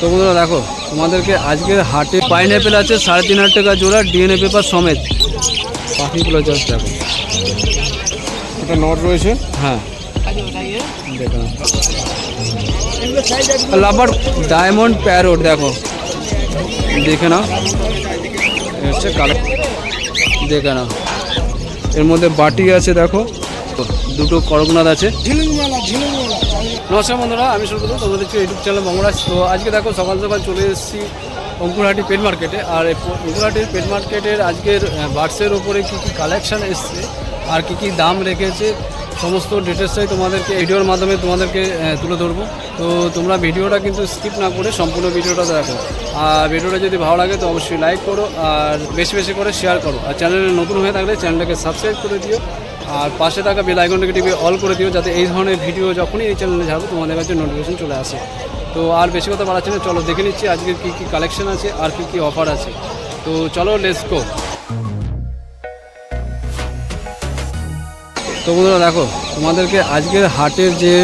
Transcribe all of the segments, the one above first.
তো বন্ধুরা দেখো তোমাদেরকে আজকের হাটে পাইনঅ্যাপেল আছে সাড়ে তিন হাজার টাকা জোড়া ডিএনএ পেপার সমেত। পাখিগুলো জাস্ট দেখো। এটা নট রয়েছে। হ্যাঁ। দেখো। লাভার ডায়মন্ড প্যারোট দেখো। দেখে নাও। হচ্ছে কালো দেখে নাও। এর মধ্যে বাটি আছে দেখো। দুটো করকনাথ আছে। নমস্কার বন্ধুরা, আমি শুরু করব তোমাদের ইউটিউব চ্যানেল মঙ্গরাজ তো আজকে দেখো, সকাল সকাল চলে এসেছি অঙ্কুরহাটি পেট মার্কেটে আর অঙ্কুরহাটির পেট মার্কেটের আজকের বার্ডসের ওপরে কী কী কালেকশান এসছে, আর কী কী দাম রেখেছে, সমস্ত ডিটেলসটাই তোমাদেরকে ভিডিওর মাধ্যমে তোমাদেরকে তুলে ধরবো। তো তোমরা ভিডিওটা কিন্তু স্কিপ না করে সম্পূর্ণ ভিডিওটা দেখো। আর ভিডিওটা যদি ভালো লাগে তো অবশ্যই লাইক করো, আর বেশি বেশি করে শেয়ার করো। আর চ্যানেলে নতুন হয়ে থাকলে চ্যানেলটাকে সাবস্ক্রাইব করে দিও। আর পাশে থাকা বেল আইকনটাকে টিপে অল করে দিও যাতে এই ধরনের ভিডিও যখনই এই চ্যানেলে ছাড়বো তোমাদের কাছে নোটিফিকেশন চলে আসে। তো আর বেশি কথা বাড়াচ্ছি না, চলো দেখে নিচ্ছি আজকের কী কী কালেকশন আছে আর কী কী অফার আছে। তো চলো লেটস গো তো বন্ধুরা, দেখো, তোমাদেরকে আজকের হাটের যে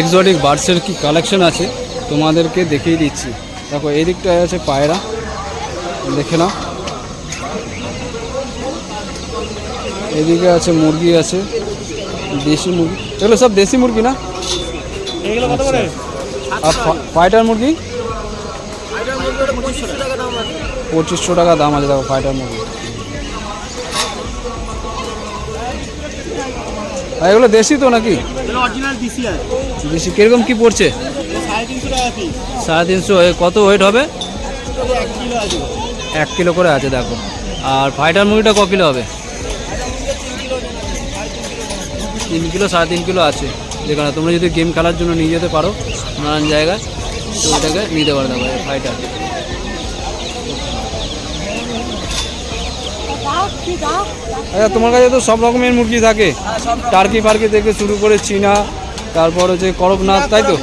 এক্সোটিক বার্ডসের কি কালেকশন আছে, তোমাদেরকে দেখিয়ে দিচ্ছি। দেখো, এই দিকটায় আছে পায়রা। দেখে নাও। এদিকে আছে মুরগি আছে দেশি মুরগি। এগুলো সব দেশি মুরগি না? করে? আর ফাইটার মুরগি? পঁচিশশো টাকা দাম আছে দেখো ফাইটার মুরগি। আর এগুলো দেশি তো নাকি? দেশি কীরকম কি পড়ছে? সাড়ে তিনশো কত ওয়েট হবে? এক কিলো করে আছে দেখো। আর ফাইটার মুরগিটা ক কিলো হবে? তিন কিলো সাড়ে তিন কিলো আছে। যেখানে তোমরা যদি গেম খেলার জন্য নিয়ে যেতে পারো নানান জায়গায় তো ওটাকে নিতে পারো দেখো ফাইটার আচ্ছা তোমার কাছে তো সব রকমের মুরগি থাকে। টার্কি ফার্কি থেকে শুরু করে চীনা তারপর হচ্ছে করকনাথ তাই তো?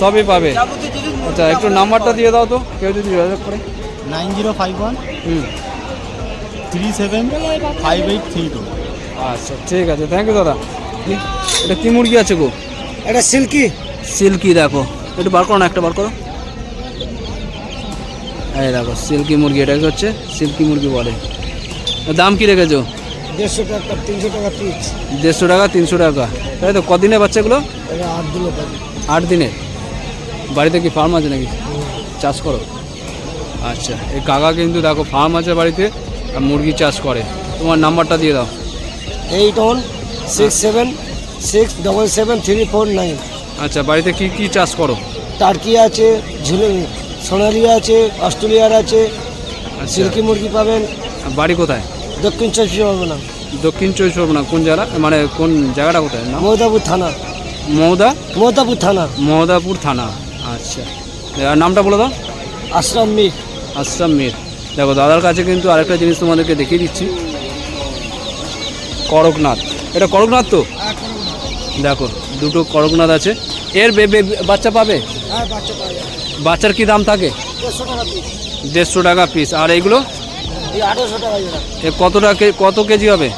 সবই পাবে। আচ্ছা একটু নাম্বারটা দিয়ে দাও তো কেউ যদি যোগাযোগ করে। Nine zero five one hmm. Three seven five eight three two. আচ্ছা ঠিক আছে থ্যাংক ইউ দাদা। এটা কি মুরগি আছে গো? এটা সিল্কি। সিল্কি দেখো। একটু বার করো না একটা বার করো। এই দেখো সিল্কি মুরগি এটাকে হচ্ছে? সিল্কি মুরগি বলে। দাম কি রেখেছো? দেড়শো টাকা তিনশো টাকা পিস দেড়শো টাকা তিনশো টাকা। তাই তো কদিনে বাচ্চাগুলো? আট পাবি। আট দিনে? বাড়িতে কি ফার্ম আছে নাকি? চাষ করো। আচ্ছা এই কাকা কিন্তু দেখো ফার্ম আছে বাড়িতে আর মুরগি চাষ করে। তোমার নাম্বারটা দিয়ে দাও। Eight one six seven six double seven three four nine আচ্ছা বাড়িতে কি কি চাষ করো? টার্কি আছে ঝিলে সোনালি আছে অস্ট্রেলিয়ার আছে আচ্ছা। সিল্কি মুরগি পাবেন। বাড়ি কোথায়? দক্ষিণ চব্বিশ পরগনা। দক্ষিণ চব্বিশ পরগনা কোন জায়গা? মানে কোন জায়গাটা কোথায়? না মহদাপুর থানা। মৌদা? মহদাপুর থানা। মহদাপুর থানা আচ্ছা। নামটা বলে দাও আশ্রম মির। আশ্রাম মির। দেখো দাদার কাছে কিন্তু আরেকটা জিনিস তোমাদেরকে দেখিয়ে দিচ্ছি। করকনাথ। এটা করকনাথ তো? দেখো দুটো করকনাথ আছে। এর বাচ্চা পাবে? হ্যাঁ বাচ্চার কি দাম থাকে? দেড়শো টাকা পিস আর এইগুলো? এই আঠারোশো টাকা এ কতটা কে- কত কেজি হবে?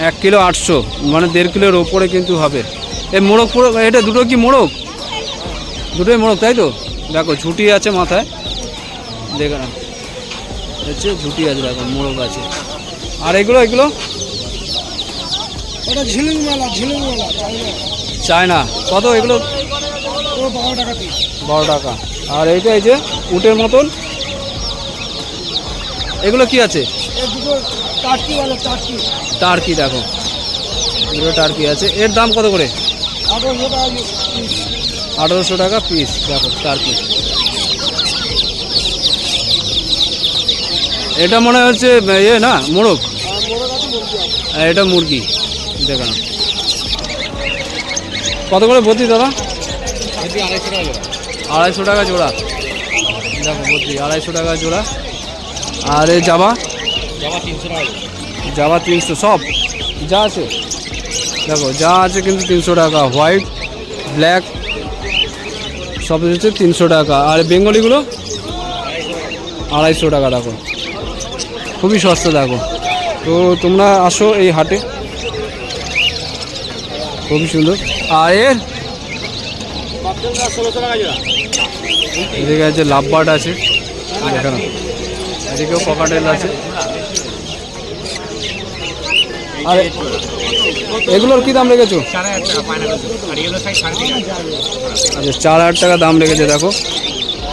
এক কিলো আটশো। মানে দেড় কিলোর ওপরে কিন্তু হবে। এই মোড়ক পুরো এটা দুটো কি মোড়ক? দুটোই মোড়ক তাই তো? দেখো ঝুটি আছে মাথায়। দেখে না হচ্ছে ঝুটি আছে দেখো মোড়ক আছে। আর এগুলো এগুলো? ওটা ঝিলিং মেলা ঝিলিং চায়না। কত এগুলো? ও বারো টাকা বারো টাকা। আর এইটা এই যে উটের মতন? এগুলো কি আছে? টার্কি দেখো। এগুলো টার্কি আছে। এর দাম কত করে? আঠারোশো টাকা পিস দেখো টার্কি। এটা মনে হচ্ছে ইয়ে না, মোরগ? আর এটা মুরগি। দেখো কত করে ভর্তি দাদা? আড়াইশো টাকা জোড়া। দেখো, ভর্তি, আড়াইশো টাকা জোড়া। আর এই জামা জামা তিনশো, সব? যা আছে। দেখো, যা আছে কিন্তু তিনশো টাকা। হোয়াইট, ব্ল্যাক, সব হচ্ছে তিনশো টাকা। আর বেঙ্গলিগুলো? আড়াইশো টাকা, দেখো। খুবই সস্তা দেখো। তো তোমরা আসো এই হাটে। খুবই সুন্দর। আর এর? এদিকে আছে লাভ বার্ড আছে। এখানে। এদিকেও ককাটেল আছে। আর এগুলোর কি দাম রেখেছো? আচ্ছা চার হাজার টাকা দাম রেখেছে, দেখো।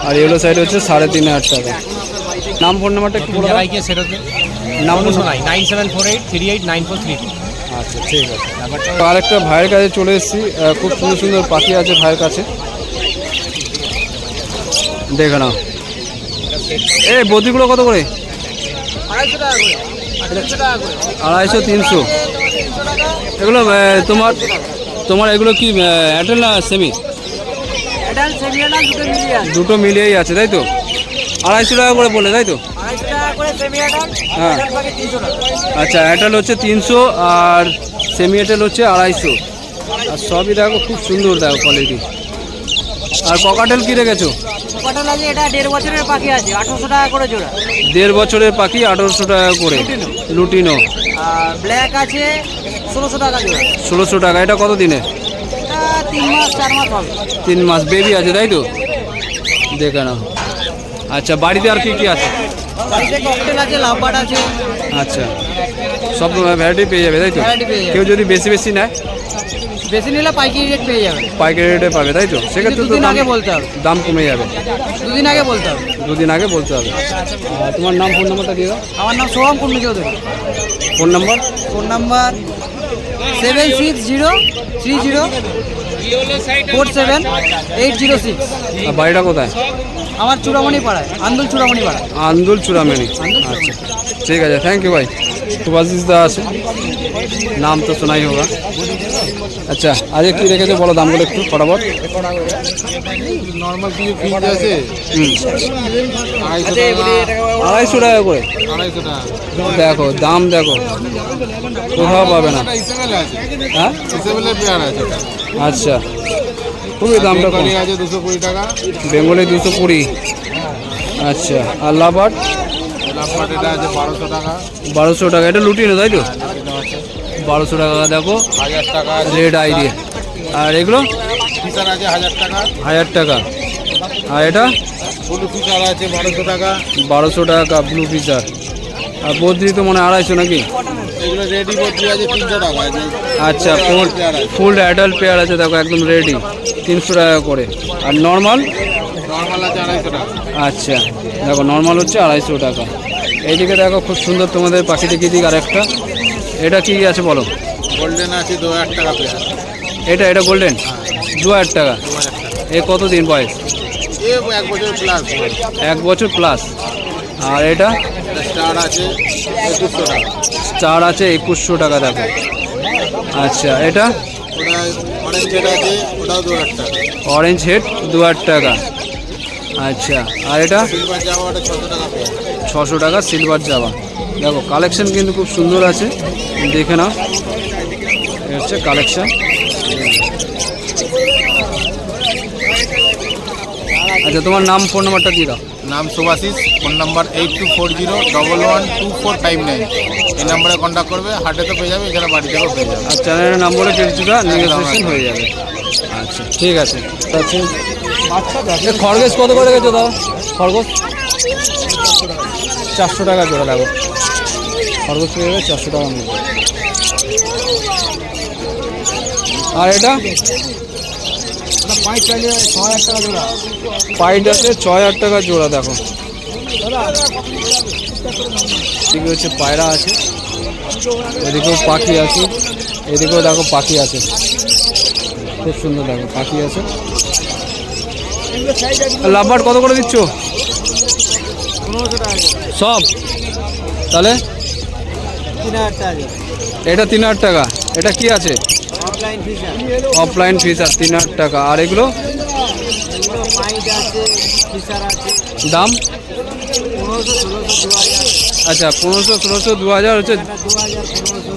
আর এগুলো সাইড হচ্ছে সাড়ে তিন হাজার টাকা। নাম ফোন নাম্বারটা একটু বলে দাও। সেরকম নাম শোনাই nine seven four eight three eight nine four three আচ্ছা ঠিক আছে। আরেকটা ভাইয়ের কাছে চলে এসেছি খুব সুন্দর সুন্দর পাখি আছে ভাইয়ের কাছে। দেখে নাও। এই বদ্রিগুলো কত করে? আড়াইশো তিনশো। এগুলো তোমার তোমার এগুলো কি অ্যাটেল না সেমি দুটো মিলিয়েই আছে তাই তো? আড়াইশো টাকা করে বলে তাই তো? হ্যাঁ। আচ্ছা এয়ারটেল হচ্ছে তিনশো আর সেমি এয়ারটেল হচ্ছে আড়াইশো। আর সবই দেখো খুব সুন্দর দেখো কোয়ালিটি আর ককাটেল কি রেখেছো? দেড় বছরের পাখি আঠারোশো টাকা করে দেড় বছরের পাখি আঠারোশো টাকা করে। লুটিনো। ব্ল্যাক আছে ষোলোশো টাকা ষোলোশো টাকা এটা কত দিনে? তিন মাস বেবি আছে তাই তো? দেখে নাও। আচ্ছা বাড়িতে আর কি কি আছে? বাড়িতে ককটেল আছে লাভবাট আছে। আচ্ছা সব ভ্যারাইটি পেয়ে যাবে তাই তো। কেউ যদি বেশি বেশি নেয়? বেশি নিলে পাইকারি রেট পেয়ে যাবে। পাইকারি রেটে পাবে তাই তো? সেক্ষেত্রে দুদিন আগে বলতে হবে। দাম কমে যাবে। দুদিন আগে বলতে হবে। দুদিন আগে বলতে হবে। তোমার নাম ফোন নাম্বারটা দিয়ে দাও। আমার নাম Soham Kundu Chowdhury phone number phone number seven six zero three zero four seven eight zero six. আর বাড়িটা কোথায়? আমার চূড়ামণি পাড়ায় আন্দুল চূড়ামণি। পাড়ায় আন্দুল চূড়ামণি। আচ্ছা ঠিক আছে থ্যাংক ইউ ভাই সুভাষিস দা আছে। নাম তো শোনাই হোগা আচ্ছা আজকে কি রেখেছে বলো দামগুলো একটু ফটাফট। নর্মাল কিছু ফিজ আছে? আড়াইশো টাকা। করে? দেখো দাম দেখো। কোথাও পাবে না। হ্যাঁ। আচ্ছা। খুবই দামটা কম। আছে দুশো কুড়ি টাকা। বেঙ্গলি দুশো কুড়ি। আচ্ছা আর লাভার বারোশো টাকা। বারোশো টাকা। এটা লুটিয়ে তাই তো? বারোশো টাকা দেখো। হাজার টাকা। রেড আই দিয়ে আর এগুলো? ফিচার আছে হাজার টাকা। হাজার টাকা। আর এটা? ব্লু ফিচার আছে বারোশো টাকা। বারোশো টাকা ব্লু ফিচার আর বদ্রি তো মনে আড়াইশো নাকি? এগুলো রেডি বদ্রি আছে তিনশো টাকা। আচ্ছা ফুল ফুল অ্যাডাল্ট পেয়ার আছে দেখো একদম রেডি তিনশো টাকা করে। আর নর্মাল নর্মাল আছে আড়াইশো টাকা। আচ্ছা দেখো নর্মাল হচ্ছে আড়াইশো টাকা। এইদিকে দেখো খুব সুন্দর তোমাদের পাখি দেখিয়ে দিক আর একটা। এটা কি আছে বলো? গোল্ডেন আছে দু হাজার টাকা পেয়ার। এটা এটা গোল্ডেন দু হাজার টাকা? দু হাজার টাকা। এ কত দিন বয়স এক বছর প্লাস এক বছর প্লাস আর এটা? স্টার আছে একুশশো টাকা। চার আছে একুশশো টাকা দেখো। আচ্ছা এটা? অরেঞ্জ হেড দু হাজার টাকা। আচ্ছা আর এটা? ছশো টাকা সিলভার জামা দেখো কালেকশন কিন্তু খুব সুন্দর আছে। দেখে নাও। হচ্ছে কালেকশন আচ্ছা তোমার নাম ফোন নাম্বারটা দিয়ে দাও। নাম Subhashis phone number eight two four zero double one two four five nine এই নাম্বারে কন্ট্যাক্ট করবে হাটে তো পেয়ে যাবে এছাড়া বাড়ি থেকেও পেয়ে যাবে। আর চ্যানেলের নাম বলে কিছুটা নেগোসিয়েশন হয়ে যাবে। আচ্ছা। ঠিক আছে। আচ্ছা। খরগোশ কত করে গেছো দাও খরগোশ? চারশো টাকা জোড়া লাগো খরগোশ পেয়ে যাবে চারশো টাকা মধ্যে আর এটা? পাইট আছে ছয় হাজার টাকা জোড়া, দেখো। এদিকে হচ্ছে পায়রা আছে, এদিকেও পাখি আছে, এদিকেও দেখো পাখি আছে। খুব সুন্দর দেখো, পাখি আছে। লাভবার কত করে দিচ্ছ? সব। তাহলে? এটা তিন হাজার টাকা। এটা কি আছে? অফলাইন ফিচার তিন হাজার টাকা। আর এগুলো? দাম? আচ্ছা পনেরোশো ষোলোশো দু হাজার হচ্ছে পনেরোশো।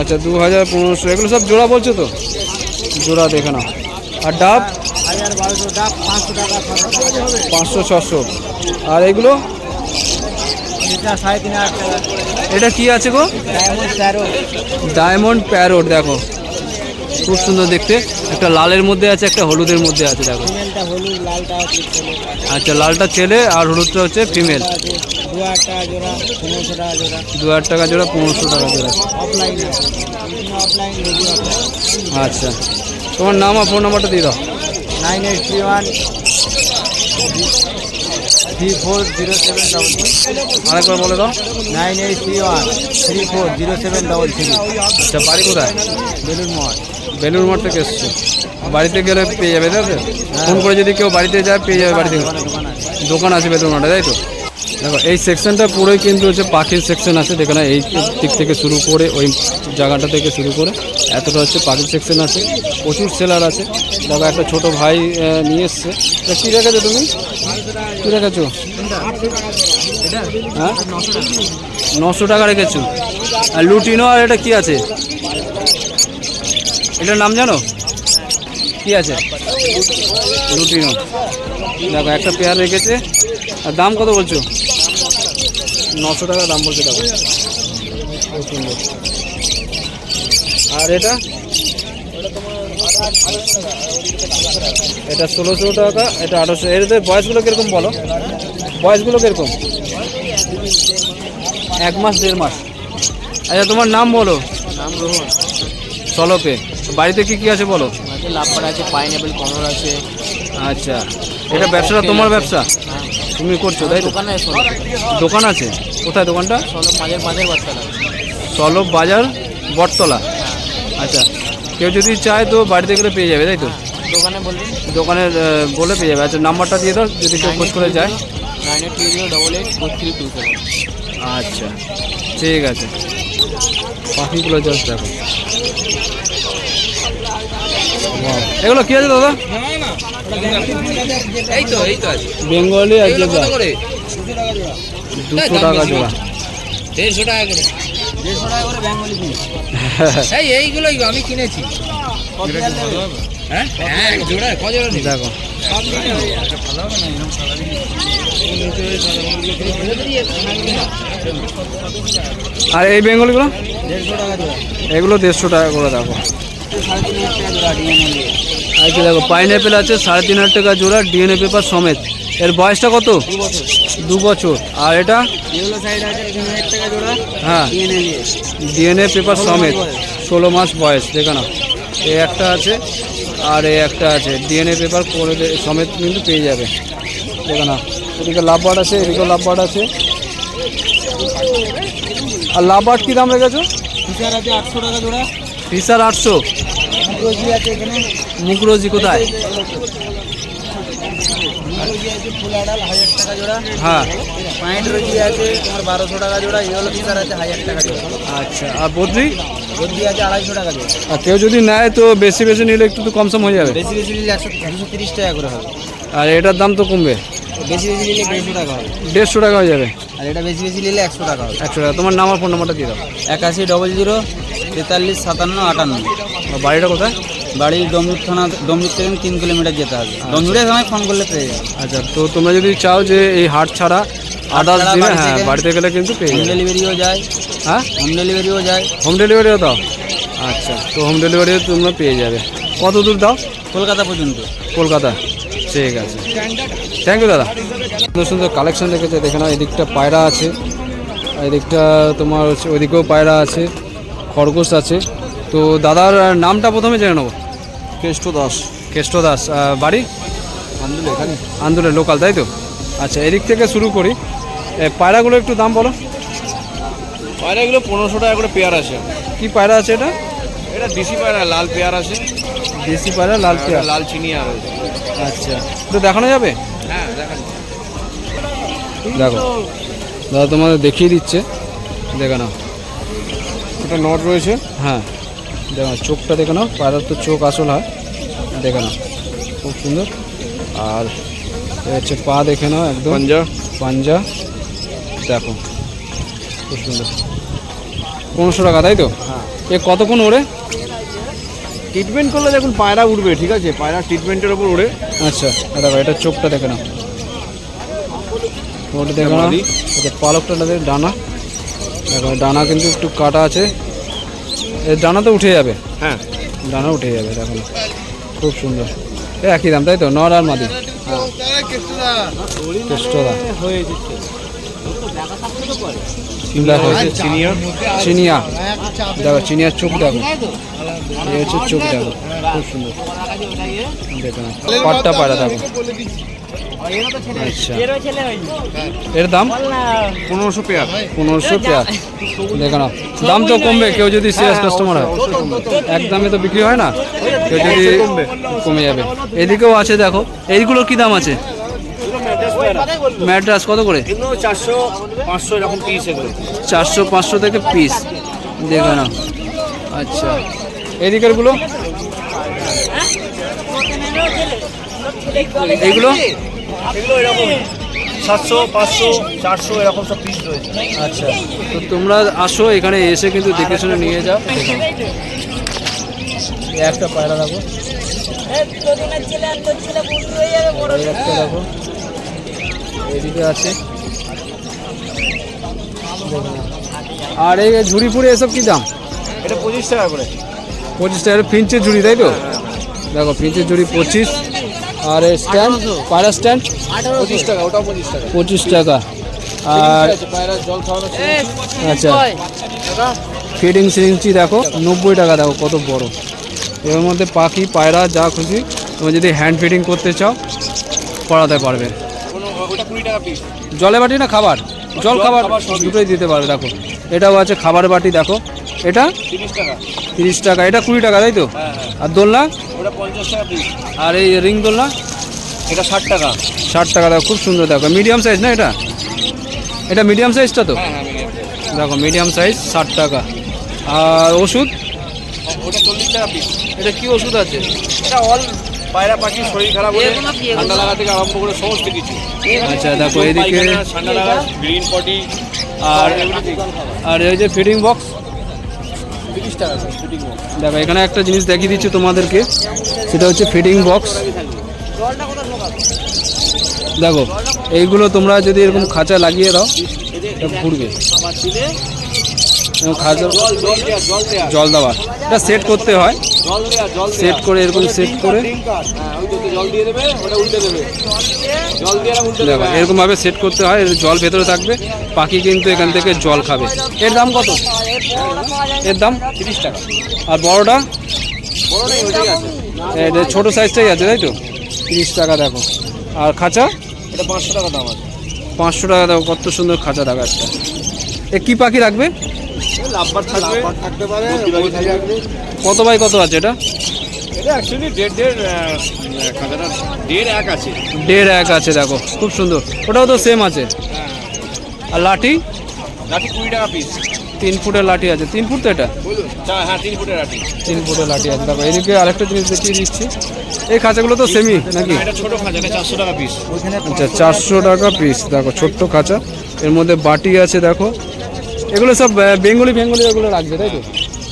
আচ্ছা দু হাজার পনেরোশো। এগুলো সব জোড়া বলছো তো? জোড়া দেখে নাও। আর ডাব? পাঁচশো ছশো। আর এগুলো? এটা কি আছে গো? ডায়মন্ড প্যারোট দেখো। খুব সুন্দর দেখতে। একটা লালের মধ্যে আছে একটা হলুদের মধ্যে আছে দেখো। আচ্ছা লালটা ছেলে আর হলুদটা হচ্ছে ফিমেল দু হাজার টাকা জোড়া পনেরোশো টাকা জোড়া। আচ্ছা। তোমার নাম আর ফোন নাম্বারটা দিয়ে দাও। Nine eight three one three four zero seven double আরেকবার বলে দাও। Nine eight three one three four zero seven double three আচ্ছা বাড়ি কোথায়? বেলুন মহল বেলুর মাঠ থেকে এসছো। বাড়িতে গেলে পেয়ে যাবে তাই তো? ফোন করে যদি কেউ বাড়িতে যায় পেয়ে যাবে বাড়িতে দোকান আছে। বেলুর মাঠে তাই তো? দেখো এই সেকশনটা পুরোই কিন্তু হচ্ছে পাখির সেকশন আছে যেখানে এই দিক থেকে শুরু করে ওই জায়গাটা থেকে শুরু করে এতটা হচ্ছে পাখির সেকশন আছে, প্রচুর সেলার আছে। দেখো, একটা ছোট ভাই নিয়ে এসছে। কী রেখেছো তুমি? কী রেখেছো? হ্যাঁ? নশো টাকা রেখেছো। আর লুটিনো আর এটা কি আছে? এটার নাম জানো? কি আছে? লুটিনো। দেখো, একটা পেয়ার রেখেছে। আর দাম কত বলছো? নশো টাকা দাম বলছে দেখো। আর এটা? এটা ষোলোশো টাকা এটা আঠারোশো। এর বয়সগুলো কীরকম বলো? বয়সগুলো কীরকম? এক মাস দেড় মাস। আচ্ছা তোমার নাম বলো। নাম রোহন। সলপে বাড়িতে কি কি আছে বলো? লাভবার আছে পাইনঅ্যাপেল কমল আছে। আচ্ছা। এটা ব্যবসাটা তোমার ব্যবসা? তুমি করছ তাই দোকানে দোকান আছে? কোথায় দোকানটা? মাঝের মাঝের বাচ্চা লাগে সলভ বাজার বটতলা। আচ্ছা কেউ যদি চায় তো বাড়িতে গেলে পেয়ে যাবে তাই তো? দোকানে বলবেন দোকানে বলে পেয়ে যাবে। আচ্ছা নাম্বারটা দিয়ে দাও যদি কেউ খোঁজ করে যায়। Nine eight three zero double eight four three two seven আচ্ছা ঠিক আছে। পাখিগুলো জাস্ট দেখো. এগুলো কি আছে দাদা? এই তো এই তো আছে বেঙ্গলি আর জেব্রা। দুশো টাকা জোড়া। দেড়শো টাকা করে। দেড়শো টাকা করে বেঙ্গলি পিস এই এইগুলোই আমি কিনেছি। হ্যাঁ? হ্যাঁ জোড়া ক জোড়া দেখো। আর এই বেঙ্গলিগুলো? এগুলো দেড়শো টাকা করে দেখো। আর কি দেখো পাইনঅ্যাপেল আছে সাড়ে তিন হাজার টাকা জোড়া ডিএনএ পেপার সমেত। এর বয়সটা কত? দু বছর। আর এটা? হ্যাঁ। ডিএনএ পেপার সমেত। ষোলো মাস বয়স, দেখো না এই একটা আছে, আর এ একটা আছে। ডিএনএ পেপার করে সমেত কিন্তু পেয়ে যাবে। দেখো না এদিকে লাভবার্ড আছে এদিকেও লাভবার্ড আছে। আর লাভবার্ড কী দাম রেখেছো? আছে আটশো। টাকা জোড়া ফিসার আটশো রোজি আছে এখানে মুখরোজি কোথায়? রোজি আছে ফুল আড়াল হাজার টাকা জোড়া। হ্যাঁ। পয়েন্ট রোজি আছে তোমার বারোশো টাকা জোড়া ইয়েলো আছে হাজার টাকা জোড়া। আচ্ছা আর বদ্রি? আছে আড়াইশো টাকা জোড়া। আর কেউ যদি নেয় তো বেশি বেশি নিলে একটু তো কম সম হয়ে যাবে। বেশি বেশি নিলে একশো দুশো তিরিশ টাকা করে হবে। আর এটার দাম তো কমবে। বেশি বেশি নিলে দেড়শো টাকা হবে। দেড়শো টাকা হয়ে যাবে। আর এটা বেশি বেশি নিলে একশো টাকা হবে। একশো টাকা। তোমার নাম আর ফোন নাম্বারটা দিয়ে দাও। একাশি ডবল জিরো তেতাল্লিশ সাতান্ন আটান্ন। বাড়িটা কোথায়? বাড়ি ডমরুদ থানা ডমরুদ থেকে তিন কিলোমিটার যেতে হবে। ডমরুদে সময় ফোন করলে পেয়ে যাবে। আচ্ছা তো তোমরা যদি চাও যে এই হাট ছাড়া আদার্স দিনে হ্যাঁ বাড়িতে গেলে কিন্তু পেয়ে হোম ডেলিভারিও যায়। হ্যাঁ? হোম ডেলিভারিও যায়। হোম ডেলিভারিও দাও? আচ্ছা তো হোম ডেলিভারিও তোমরা পেয়ে যাবে। কত দূর দাও? কলকাতা পর্যন্ত। কলকাতা। ঠিক আছে। থ্যাংক ইউ দাদা। সুন্দর সুন্দর কালেকশন রেখেছে। দেখে নাও এদিকটা পায়রা আছে। এদিকটা তোমার হচ্ছে ওইদিকেও পায়রা আছে। খরগোশ আছে। তো দাদার নামটা প্রথমে জেনে নেব। কেষ্ট দাস কেষ্ট দাস বাড়ি? আন্দুল এখানে। আন্দোলন লোকাল তাই তো? আচ্ছা এদিক থেকে শুরু করি। পায়রাগুলো একটু দাম বলো। পায়রাগুলো পনেরোশো টাকা করে পেয়ার আছে। কি পায়রা আছে এটা? এটা দেশি পায়রা লাল পেয়ার আছে। দেশি পায়রা লাল পেয়ার। লাল চিনিয়া রয়েছে আচ্ছা তো দেখানো যাবে? হ্যাঁ দেখা দাদা তোমাদের দেখিয়ে দিচ্ছে। দেখে নাও। এটা নট রয়েছে। হ্যাঁ। দেখো চোখটা দেখে নাও পায়রার তো চোখ আসল হয়। দেখে নাও খুব সুন্দর। আর হচ্ছে পা দেখে নাও একদম। পাঞ্জা। পাঞ্জা দেখো খুব সুন্দর। পনেরোশো টাকা তাই তো? হ্যাঁ। এ কতক্ষণ ওড়ে? ট্রিটমেন্ট করলে দেখুন পায়রা উঠবে ঠিক আছে? পায়রা ট্রিটমেন্টের ওপর উড়ে আচ্ছা দেখো এটা চোখটা দেখে নাও। ওটা দেখে নাও পালকটা ডানা। দেখো ডানা কিন্তু একটু কাটা আছে। ডানা তো উঠে যাবে? হ্যাঁ। ডানা উঠে যাবে দেখো খুব সুন্দর। এ একই দাম তাই তো? নর আর মাদি। কেষ্টদা চিনিয়া। দেখো চিনিয়ার চোখ দেখো। এই হচ্ছে চোখ দেখো। খুব সুন্দর। দেখো। পাটটা পাড়া দেখো। আচ্ছা। এর দাম? পনেরোশো পেয়ার। পনেরোশো পেয়ার। দেখো না দাম তো কমবে কেউ যদি সিরিয়াস কাস্টমার হয়। এক দামে তো বিক্রি হয় না কেউ যদি কমে যাবে। এদিকেও আছে দেখো। এইগুলোর কি দাম আছে? ম্যাড্রাস কত করে? চারশো পাঁচশো এরকম পিস চারশো পাঁচশো থেকে পিস দেখো না আচ্ছা। এদিকেরগুলো এইগুলো? এগুলো এরকম সাতশো পাঁচশো চারশো এরকম সব পিস রয়েছে। আচ্ছা তো তোমরা আসো এখানে এসে কিন্তু দেখে শুনে নিয়ে যাও। একটা পায়রা দেখো। একটা এদিকে আছে। আর এই ঝুড়ি ফুড়ি এসব কি দাম? এটা পঁচিশ টাকা করে। পঁচিশ টাকা ফিঞ্চের ঝুড়ি তাই তো? দেখো ফিঞ্চের ঝুড়ি পঁচিশ। আর স্ট্যান্ড পায়রা স্ট্যান্ড পঁচিশ টাকা ওটাও পঁচিশ টাকা। পঁচিশ টাকা। আর আচ্ছা। ফিডিং সিরিঞ্চি দেখো নব্বই টাকা দেখো কত বড়। এর মধ্যে পাখি পায়রা যা খুশি। তুমি যদি হ্যান্ড ফিডিং করতে চাও করাতে পারবে। ওটা জলে বাটি না খাবার? জল খাবার দুটোই দিতে পারবে দেখো। এটাও আছে খাবার বাটি দেখো। এটা? তিরিশ টাকা। এটা কুড়ি টাকা তাই তো? হ্যাঁ হ্যাঁ। আর দোলনা? ওটা পঞ্চাশ টাকা পিস আর এই রিং দোলনা? এটা ষাট টাকা। ষাট টাকা দেখো খুব সুন্দর দেখো। মিডিয়াম সাইজ না এটা? এটা মিডিয়াম সাইজটা তো? হ্যাঁ। দেখো মিডিয়াম সাইজ ষাট টাকা। আর ওষুধ? ওটা চল্লিশ টাকা পিস এটা কি ওষুধ আছে? এটা অল পায়রা পাখি শরীর খারাপ হলে ঠান্ডা লাগা থেকে আরম্ভ করে সমস্ত কিছু। আচ্ছা দেখো এদিকে ঠান্ডা লাগা গ্রিন পটি আর আর এই যে ফিডিং বক্স টাকা দেখো এখানে একটা জিনিস দেখিয়ে দিচ্ছি তোমাদেরকে সেটা হচ্ছে ফিডিং বক্স দেখো এইগুলো তোমরা যদি এরকম খাঁচা লাগিয়ে দাও ঘুরবে। এবং খাঁচা জল দেওয়া জল এটা সেট করতে হয়। সেট করে এরকম সেট করে। দেখো দেবে। এরকম ভাবে সেট করতে হয় এর জল ভেতরে থাকবে পাখি কিন্তু এখান থেকে জল খাবে। এর দাম কত? এর দাম তিরিশ টাকা। আর বড়টা? ছোটো সাইজটাই আছে তাই তো? তিরিশ টাকা দেখো। আর খাঁচা? এটা পাঁচশো টাকা দাম আছে। পাঁচশো টাকা দেখো কত সুন্দর খাঁচা দেখা একটা এ কী পাখি রাখবে? লাভবার থাকবে। থাকতে পারে কত বাই কত আছে এটা? এটা অ্যাকচুয়ালি দেড় দেড় খাতাটা দেড় এক আছে। দেড় এক আছে দেখো খুব সুন্দর। ওটাও তো সেম আছে। আর লাঠি? লাঠি কুড়ি টাকা পিস তিন ফুটের লাঠি আছে। তিন ফুট তো এটা? হ্যাঁ তিন ফুটের লাঠি। তিন ফুটের লাঠি আছে। দেখো এদিকে আরেকটা জিনিস দেখিয়ে দিচ্ছি। এই খাঁচাগুলো তো সেমই নাকি? চারশো টাকা পিস আচ্ছা চারশো টাকা পিস দেখো ছোট্ট খাঁচা। এর মধ্যে বাটি আছে দেখো। এগুলো সব বেঙ্গলি বেঙ্গলি এগুলো রাখবে তাই তো?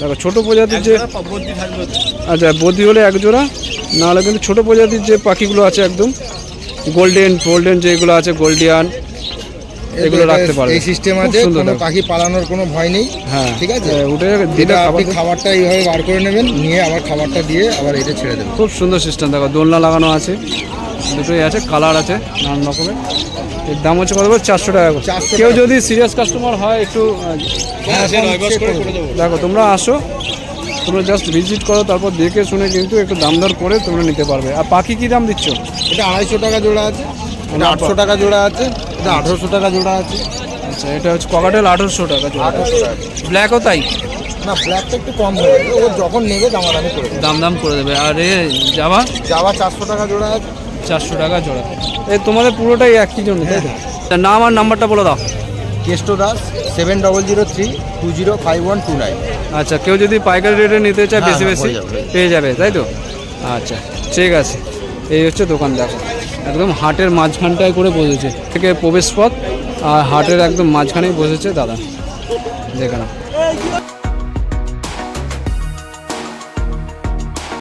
দেখো ছোটো প্রজাতির যে আচ্ছা বদি হলে এক জোড়া নাহলে কিন্তু ছোটো প্রজাতির যে পাখিগুলো আছে একদম গোল্ডেন গোল্ডেন যেগুলো আছে গোল্ডিয়ান এগুলো রাখতে পারবে। এই সিস্টেম আছে কোনো পাখি পালানোর কোনো ভয় নেই হ্যাঁ ঠিক আছে? দিলে যেটা আপনি খাবারটা এইভাবে বার করে নেবেন নিয়ে আবার খাবারটা দিয়ে আবার এটা ছেড়ে দেবেন। খুব সুন্দর সিস্টেম দেখো দোলনা লাগানো আছে। দুটোই আছে কালার আছে নানান রকমের। এর দাম হচ্ছে কত চারশো টাকা করে। 400 কেউ যদি সিরিয়াস কাস্টমার হয় একটু হ্যাঁ দেবো। দেখো তোমরা আসো তোমরা জাস্ট ভিজিট করো তারপর দেখে শুনে কিন্তু একটু দাম দর করে তোমরা নিতে পারবে। আর পাখি কী দাম দিচ্ছ? এটা আড়াইশো টাকা জোড়া আছে এটা আটশো টাকা জোড়া আছে এটা আঠারোশো টাকা জোড়া আছে। আচ্ছা এটা হচ্ছে ককাটেল আঠারোশো টাকা আঠারোশো টাকা। ব্ল্যাকও তাই? না ব্ল্যাকটা একটু কম হবে। ও যখন নেবে দামাদামি করে দাম দাম করে দেবে। আর এ যাবা যাওয়া চারশো টাকা জোড়া আছে। চারশো টাকা জোড়া। এই তোমাদের পুরোটাই একই জন্য তাই তো? নাম আর নাম্বারটা বলে দাও। Keshto Das seven double zero three two zero five one two nine আচ্ছা কেউ যদি পাইকারি রেটে নিতে চায় হ্যাঁ, বেশি বেশি পেয়ে যাবে তাই তো? আচ্ছা ঠিক আছে। এই হচ্ছে দোকান দেখো। একদম হাটের মাঝখানটায় করে বসেছে। থেকে প্রবেশ পথ আর হাটের একদম মাঝখানেই বসেছে দাদা। দেখে নাও।